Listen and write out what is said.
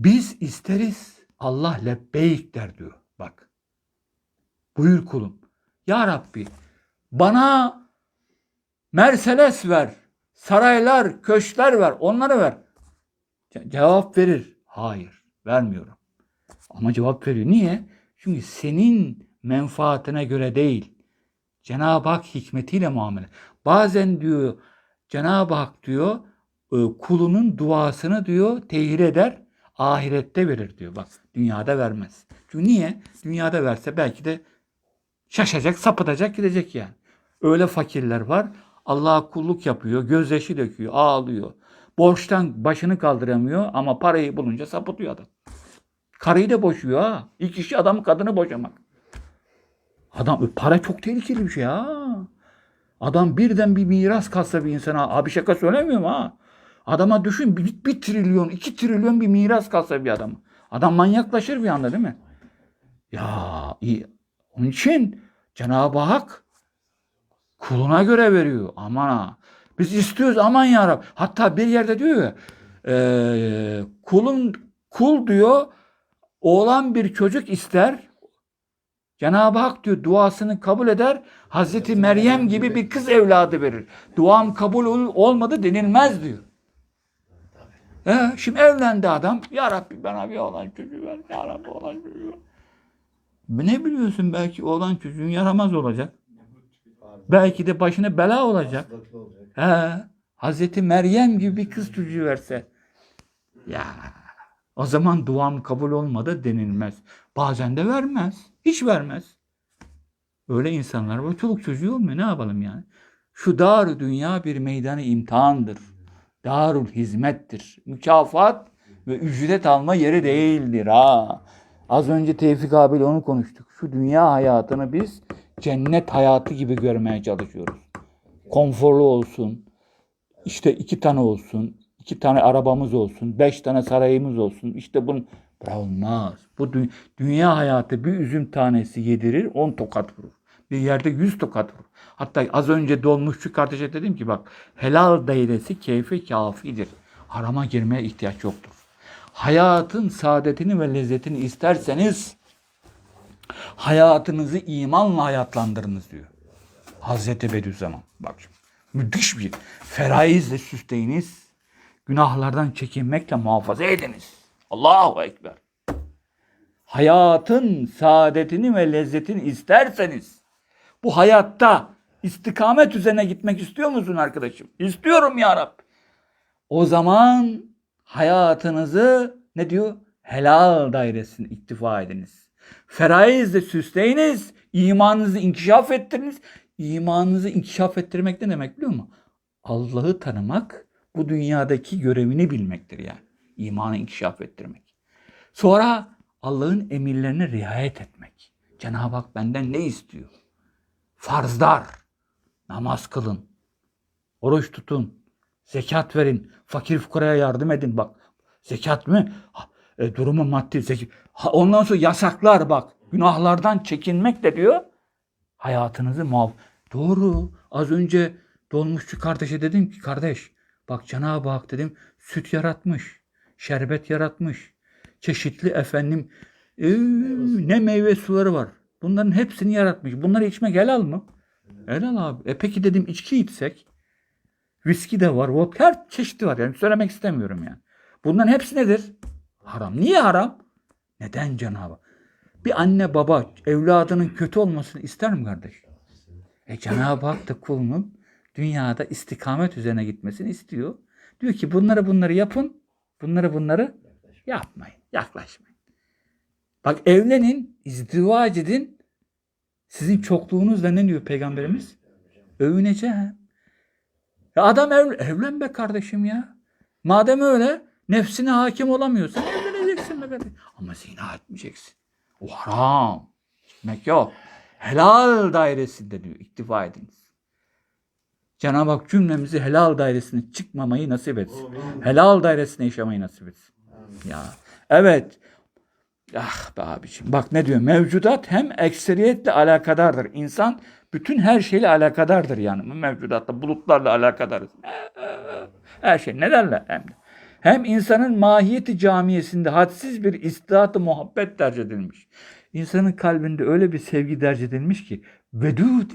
Biz isteriz. Allah lebbeyk der diyor. Bak. Buyur kulum. Ya Rabbi bana Mercedes ver. Saraylar, köşkler ver. Onları ver. Ce- cevap verir. Hayır. Vermiyorum. Ama cevap veriyor. Niye? Çünkü senin menfaatine göre değil. Cenab-ı Hak hikmetiyle muamele. Bazen diyor Cenab-ı Hak diyor e, kulunun duasını diyor tehir eder. Ahirette verir diyor. Bak dünyada vermez. Çünkü niye? Dünyada verse belki de şaşacak, sapıtacak, gidecek yani. Öyle fakirler var. Allah'a kulluk yapıyor, gözyaşı döküyor, ağlıyor. Borçtan başını kaldıramıyor ama parayı bulunca sapıtıyor adam. Karıyı da boşuyor ha. İlk işi adamın kadını boşamak. Adam para çok tehlikeli bir şey ha. Adam birden bir miras kalsa bir insana abi şaka söylemiyorum ha. Adama düşün bir, bir trilyon, iki trilyon bir miras kalsa bir adama. Adam manyaklaşır bir anda değil mi? Ya iyi. Onun için Cenab-ı Hak kuluna göre veriyor. Aman ha. Biz istiyoruz aman ya Rab. Hatta bir yerde diyor ya e, kulun kul diyor oğlan bir çocuk ister. Cenab-ı Hak diyor duasını kabul eder. Hazreti Meryem gibi bir kız evladı verir. Duam kabul ol- olmadı denilmez diyor. He, şimdi evlendi adam. Ya Rabbi bana bir oğlan çocuğu ver. Ya Rabbi oğlan çocuğu. Ne biliyorsun belki oğlan çocuğun yaramaz olacak. Belki de başına bela olacak. He, Hazreti Meryem gibi bir kız çocuğu verse. Ya o zaman duam kabul olmadı denilmez. Bazen de vermez. Hiç vermez. Öyle insanlar var. Çoluk çocuğu olmuyor. Ne yapalım yani? Şu dar dünya bir meydanı imtihandır. Darul hizmettir. Mükafat ve ücret alma yeri değildir ha. Az önce Tevfik abiyle onu konuştuk. Şu dünya hayatını biz cennet hayatı gibi görmeye çalışıyoruz. Konforlu olsun. İşte iki tane olsun. iki tane arabamız olsun. Beş tane sarayımız olsun. İşte bunun olmaz. Bu dü- dünya hayatı bir üzüm tanesi yedirir, on tokat vurur. Bir yerde yüz tokat vurur. Hatta az önce dolmuşçu kardeşe dedim ki bak helal dairesi keyfi kafidir. Harama girmeye ihtiyaç yoktur. Hayatın saadetini ve lezzetini isterseniz hayatınızı imanla hayatlandırınız diyor. Hazreti Bediüzzaman. Bak şimdi. Müthiş bir feraizle süsleyiniz. Günahlardan çekinmekle muhafaza ediniz. Allahu Ekber. Hayatın saadetini ve lezzetini isterseniz bu hayatta istikamet üzerine gitmek istiyor musun arkadaşım? İstiyorum ya Rab. O zaman hayatınızı ne diyor? Helal dairesine iktifa ediniz. Feraizle süsleyiniz. imanınızı inkişaf ettiriniz. İmanınızı inkişaf ettirmek ne demek biliyor musun? Allah'ı tanımak bu dünyadaki görevini bilmektir yani. İmanı inkişaf ettirmek. Sonra Allah'ın emirlerine riayet etmek. Cenab-ı Hak benden ne istiyor? Farzlar. Namaz kılın. Oruç tutun. Zekat verin. Fakir fukaraya yardım edin. Bak zekat mı? Ha, e, durumu maddi. Zekat. Ha, ondan sonra yasaklar bak. Günahlardan çekinmek de diyor. Hayatınızı muhaf. Doğru. Az önce dolmuşçu kardeşe dedim ki kardeş bak Cenab-ı Hak dedim süt yaratmış. Şerbet yaratmış. Çeşitli efendim e, ne meyve suları var. Bunların hepsini yaratmış. Bunları içmek helal mı? Helal abi. E peki dedim içki içsek. Viski de var. Vodka her çeşidi var. Yani söylemek istemiyorum yani. Bunların hepsi nedir? Haram. Niye haram? Neden Cenab-ı? Bir anne baba evladının kötü olmasını ister mi kardeş? E Cenab-ı Hak da kulunun dünyada istikamet üzerine gitmesini istiyor. Diyor ki bunları bunları yapın. Bunları bunları yapmayın. Yaklaşmayın. Bak evlenin, izdivac edin. Sizin çokluğunuzla ne diyor peygamberimiz? Övüneceğim. Ya adam ev, evlen be kardeşim ya. Madem öyle nefsine hakim olamıyorsan evleneceksin be kardeşim. Ama zina etmeyeceksin. O haram. Gitmek yok. Helal dairesinde diyor iktifa ediniz. Cenab-ı Hak cümlemizi helal dairesine çıkmamayı nasip etsin. Helal dairesine yaşamayı nasip etsin. Ya evet. Ah be abiciğim. Bak ne diyor? Mevcudat hem ekseriyetle alakadardır. İnsan bütün her şeyle alakadardır yani. Mevcudatla, bulutlarla alakadarız. Her şey nelerle hem de. hem insanın mahiyeti camiyesinde hadsiz bir istidat muhabbet derc edilmiş. İnsanın kalbinde öyle bir sevgi derc edilmiş ki vedud